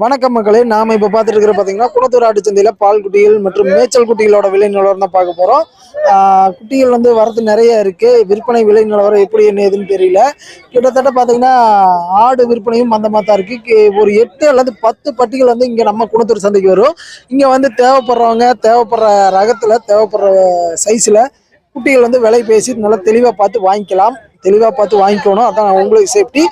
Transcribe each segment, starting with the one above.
வணக்கம் மக்களே. நாம இப்ப பார்த்துட்டு இருக்கிற பாத்தீங்கன்னா குளத்தூர் ஆட்டு சந்தையில பால் குட்டிகள் மற்றும் மேய்ச்சல் குட்டிகளோட விலை நிலவரம் தான் பார்க்க போறோம். குட்டிகள் வந்து வரத்து நிறைய இருக்கு. விற்பனை விலை நிலவரம் எப்படி என்ன ஏதுன்னு தெரியல. கிட்டத்தட்ட பாத்தீங்கன்னா ஆடு விற்பனையும் மந்தமாக தான் இருக்கு. ஒரு எட்டு அல்லது பத்து பட்டிகள் வந்து இங்க நம்ம குளத்தூர் சந்தைக்கு வரும். இங்க வந்து தேவைப்படுறவங்க தேவைப்படுற ரகத்துல தேவைப்படுற சைஸ்ல குட்டிகள் வந்து விலை பேசி நல்லா தெளிவா பார்த்து வாங்கிக்கலாம். தெளிவா பார்த்து வாங்கிக்கணும். அதான் உங்களுக்கு சேஃப்டி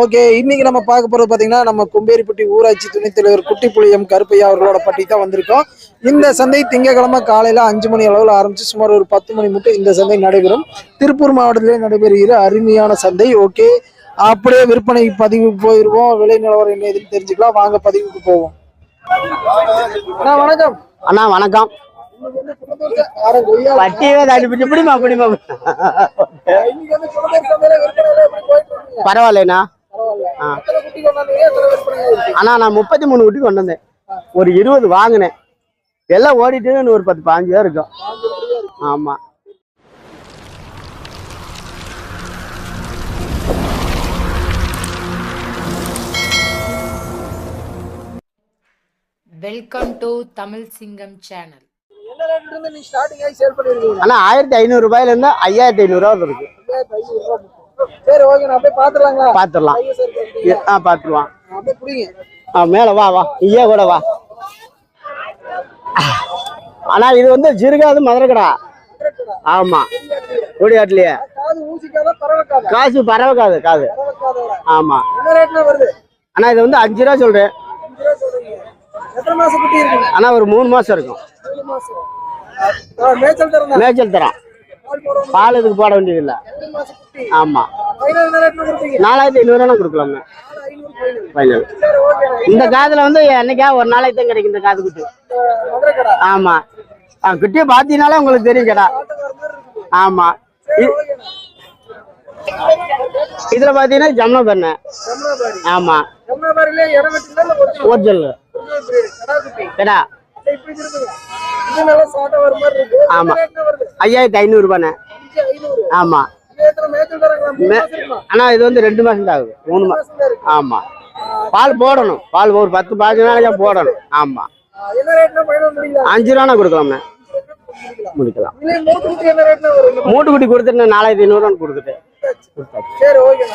ஓகே இன்னைக்கு நம்ம பார்க்க போறது பாத்தீங்கன்னா நம்ம கும்பேரிப்பட்டி ஊராட்சி துணைத் தலைவர் குட்டிப்புளியம் கருப்பையா அவர்களோட பட்டி தான் வந்திருக்கோம். இந்த சந்தை திங்கக்கிழமை காலையில அஞ்சு மணி அளவில் ஆரம்பிச்சு சுமார் ஒரு பத்து மணி மட்டும் இந்த சந்தை நடைபெறும். திருப்பூர் மாவட்டத்திலே நடைபெறுகிற அருமையான சந்தை. ஓகே அப்படியே விற்பனை பதிவுக்கு போயிருவோம். விலை நிலவரம் என்ன ஏதுன்னு தெரிஞ்சுக்கலாம். வாங்க பதிவுக்கு போவோம். அண்ணா வணக்கம். அண்ணா வணக்கம். பட்டியவே தாண்டி பிடிச்சி பிடிமா பிடிமா பரவாயில்லைண்ணா? அண்ணா நான் முப்பத்தி மூணு குட்டி கொண்டு வந்தேன். ஒரு இருபது வாங்கினேன். எல்லாம் ஓடிட்டு ஒரு பத்து பாஞ்சு தான் இருக்கும் ஆமா. வெல்கம் டு தமிழ் சிங்கம் சேனல் அண்ணா ஆயிரத்தி ஐநூறு ரூபாயில இருந்து ஐயாயிரத்தி ஐநூறு ரூபா இருக்கு சரி ஓகே நான் அப்படியே பாத்துலாங்களா பாத்துடலாம். ஆ புடிங்க. ஆ மேல வா வா. ஐயா கூட வா. அண்ணா இது வந்து ஜிருகாது மதுரை கடா ஆமா. கொடியாட்டுலயே காசு பரவக்காது காது. ஆமா. அண்ணா இது வந்து அஞ்சு ரூபா சொல்றேன். அண்ணா ஒரு மூணு மாசம் இருக்கும். மேய்ச்சல் தரோம் பால் இதுக்கு போட வேண்டியது இல்ல மூணு மாசம் குட்டி ஆமா. ஃபைனல் என்ன ரேட்ல கொடுப்பீங்க நாலாயிரத்தி ஐநூறுவா கொடுக்கலாங்க ஃபைனல் இந்த காதுல வந்து என்னைக்கா ஒரு நாளைக்கு தான் கிடைக்கும் இந்த காது குட்டி மதுரை கடை ஆமா. ஆ, குட்டியை பாத்தீங்கனாலே உங்களுக்கு தெரியும் கடா. ஆட்டுக்கார மாதிரி இருக்குது ஆமா. சரி இ- ஓகேண்ணா இதுல பாத்தீங்கன்னா ஜம்னா பண்ண. ஆமா. ஒரிஜினல். கடா ஆமா. ஐயாயிரத்தி ஐநூறு ரூபாண்ணே. ஆமா. ஆனா இது வந்து ரெண்டு மாசம் தான் ஆகுது. மூணு மாசம் ஆமா. பால் போடணும். பால் ஒரு பத்து பாஞ்சு நாளைக்கா போடணும். ஆமா. அஞ்சு ரூபா கொடுக்கலாம்ண்ணே. முடிக்கலாம். மூட்டு குட்டி கொடுத்துட்டு நாலாயிரத்தி ஐநூறுவான்னு கொடுத்துட்டு. சரி ஓகே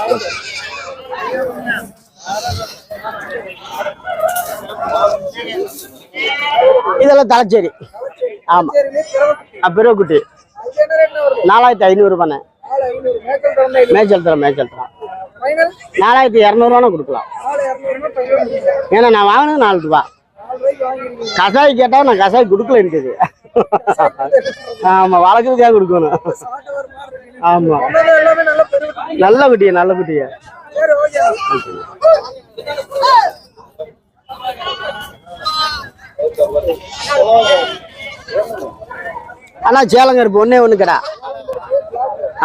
இதெல்லாம் தலைச்சேரி ஆமா. சரி நாலாயிரத்தி ஐநூறுபாண்ணே மேய்ச்சல் தரணும் மேய்ச்சல் தரோம். நாலாயிரத்தி இரநூறுவான்னு கொடுக்கலாம். ஏன்னா நான் வாங்கினது நாலு ரூபா. கசாய் கேட்டால் நான் கசாய் கொடுக்கல இருக்குது ஆமாம் வளர்க்குறதுக்காக கொடுக்கணும். ஆமாம் நல்ல குட்டியா நல்ல குட்டியா. ஓகே ஆனா சேலங்கருப்பு ஒன்னே ஒண்ணு கடா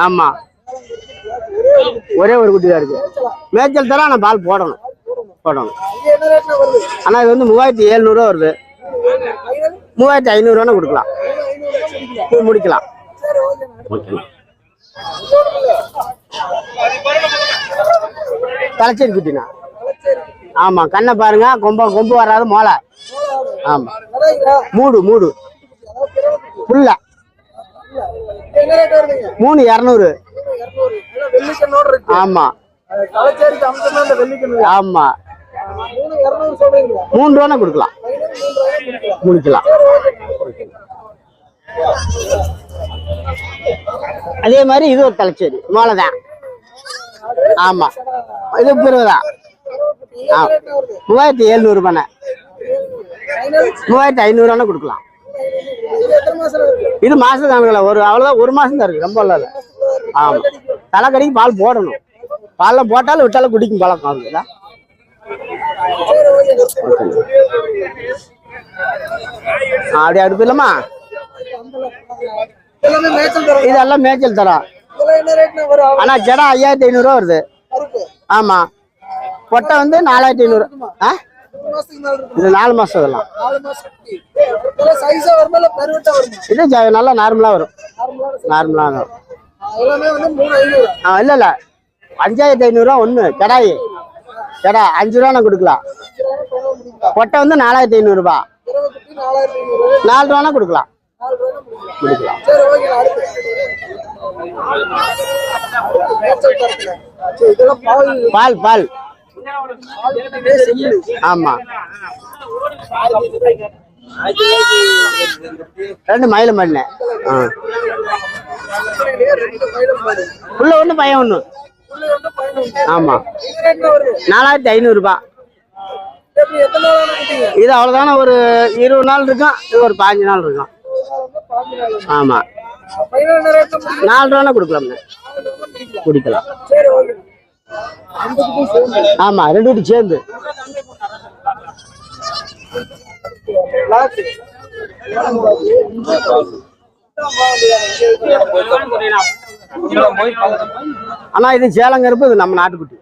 ஆமா. ஒரே ஒரு குட்டி தான் இருக்கு. மேய்ச்சல் தர ஆனால் பால் போடணும். போடணும். ஆனா இது வந்து மூவாயிரத்தி எழுநூறுவா வருது. மூவாயிரத்தி ஐநூறுவான்னு கொடுக்கலாம். முடிக்கலாம். தலைச்சேரி குட்டினா? ஆமா கண்ணை பாருங்க. கொம்ப கொம்பு வராது மோளை. ஆமா. மூடு மூடு. அதாவது பிறவை குட்டி ஃபுல்லா இது என்ன ரேட் வருதுங்க மூணு இரநூறு. ஆமா. ஆமா. மூணு ரூபா கொடுக்கலாம். முடிக்கலாம். அதே மாதிரி இது ஒரு தலைச்சேரி. மோளை தான் ஆமா. இது பிறகுதான். மூவாயிரத்தி எழுநூறு ரூபாண்ணே மூவாயிரத்தி ஐநூறுவானே கொடுக்கலாம். இது மாசம் கணக்கில் ஒரு அவ்வளோதான் ஒரு மாசம் தான் இருக்கு. ரொம்ப இல்லை ஆமா. தலைக்கடிக்கு பால் போடணும். பாலில் போட்டாலும் விட்டாலும் குடிக்கும் பழக்கம் ஓகே அப்படி அடுப்பு இல்லைம்மா? இதெல்லாம் மேய்ச்சல் தரோம். ஆனா ஜடா ஐயாயிரத்தி ஐநூறுரூவா வருது. ஆமா. பொட்டை வந்து நாலாயிரத்தி ஐநூறு. ஆ? இது நாலு மாசம் இதெல்லாம். இது நல்லா நார்மலா வரும். நார்மலான நார்மலா வரும். ஆ இல்ல இல்ல. அஞ்சாயிரத்தி ஐநூறுரூவா ஒண்ணு கடாயி. ஏடா அஞ்சு ரூபா கொடுக்கலாம். கொட்டை வந்து நாலாயிரத்தி ஐநூறுரூபா நாலு ரூபானா கொடுக்கலாம். பால் பால். ஆமா. ரெண்டு மயிலும் பண்ணேன் புள்ள ஒண்ணு பையன் ஒண்ணு. ஆமா. நாலாயிரத்தி ஐநூறுபா இது அவ்வளவுதான ஒரு இருபது நாள் இருக்கும் இது ஒரு பாஞ்சு நாள் இருக்கும். ஆமா. நாலு ரூபா கொடுக்கலாம் குடிக்கலாம். ஆமா ரெண்டு வீட்டு சேர்ந்து. ஆனா இது சேலங்கருப்பு இது நம்ம நாட்டுக்குட்டி.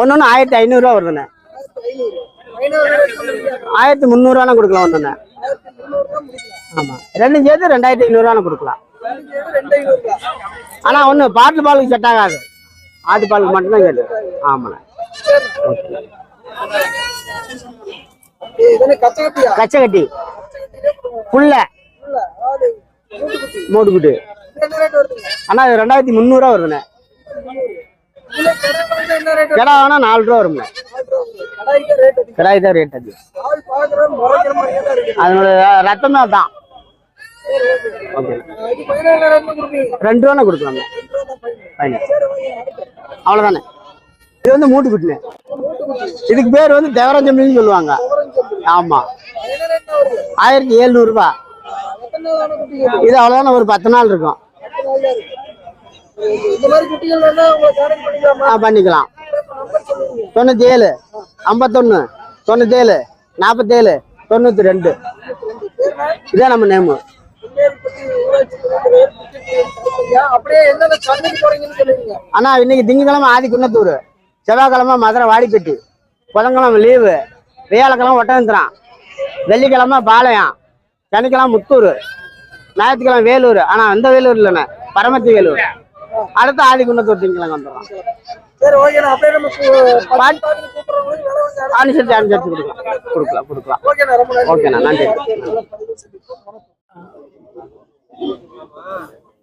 ஒன்னொன்னு ஒன்று ஒன்று ஆயிரத்தி ஐநூறுரூவா வருதுண்ணே. ஆயிரத்தி முந்நூறுவானா கொடுக்கலாம் ஒன்றுண்ணே ஆமாம் ஆமா ரெண்டும் சேர்த்து ரெண்டாயிரத்தி ஐநூறுவானா கொடுக்கலாம். ரெண்டு சேர்ந்து ரெண்டு ஐநூறு தான். ஆனா ஒண்ணு பாட்டு பாலுக்கு செட் ஆகாது ஆட்டு பாலுக்கு மட்டும்தான் கேட்டு ஆமாண்ணே ஏய், இது என்ன கச்சை கட்டியா? கச்சை கட்டி புல்ல இல்ல, அதாவது மூட்டுக்குட்டி. மூட்டுக்குட்டி இது ரெண்டாயிரத்தி முந்நூறுவா வருதுண்ணே கடை வேணா நாலு ரூபா அதிகம். கிடாய் தான் ரேட் அது. அதனோட ரத்தமே தான் ரெண்டு ரூபா கொடுக்கலாம்ண்ணே அவ்வளோதானே இது வந்து மூட்டுக்குட்டி. இதுக்கு பேர் வந்து தேவராஜம்னு சொல்லுவாங்க. ஆமா. ஆயிரத்தி எழுநூறுபா இது? அவ்வளோதானே ஒரு பத்து நாள் இருக்கும். ஆ பண்ணிக்கலாம். தொண்ணூற்றி ஏழு ஐம்பத்தொன்று நாற்பத்தேழு தொண்ணூற்றி ரெண்டு. இதான் நம்ம நேமு. அண்ணா இன்னைக்கு திங்கக்கிழமை ஆதி குன்னத்தூர் செவ்வாய்க்கிழமை மதுரை வாடிப்பட்டி புதன்கிழமை லீவு வியாழக்கிழமை ஒட்டந்திரான் வெள்ளிக்கிழமை பாளையம் சனிக்கிழமை முத்தூர் ஞாயிற்றுக்கிழமை வேலூர். ஆனால் அந்த வேலூர் இல்லைண்ணே பரமத்தி வேலூர். அடுத்து ஆதி குன்னத்தூர் திங்கக்கிழமை வந்துடும் அனுசரித்து அனுசரித்து கொடுக்கலாம். கொடுக்கலாம் கொடுக்கலாம் ஓகேண்ணா நன்றி அஹ்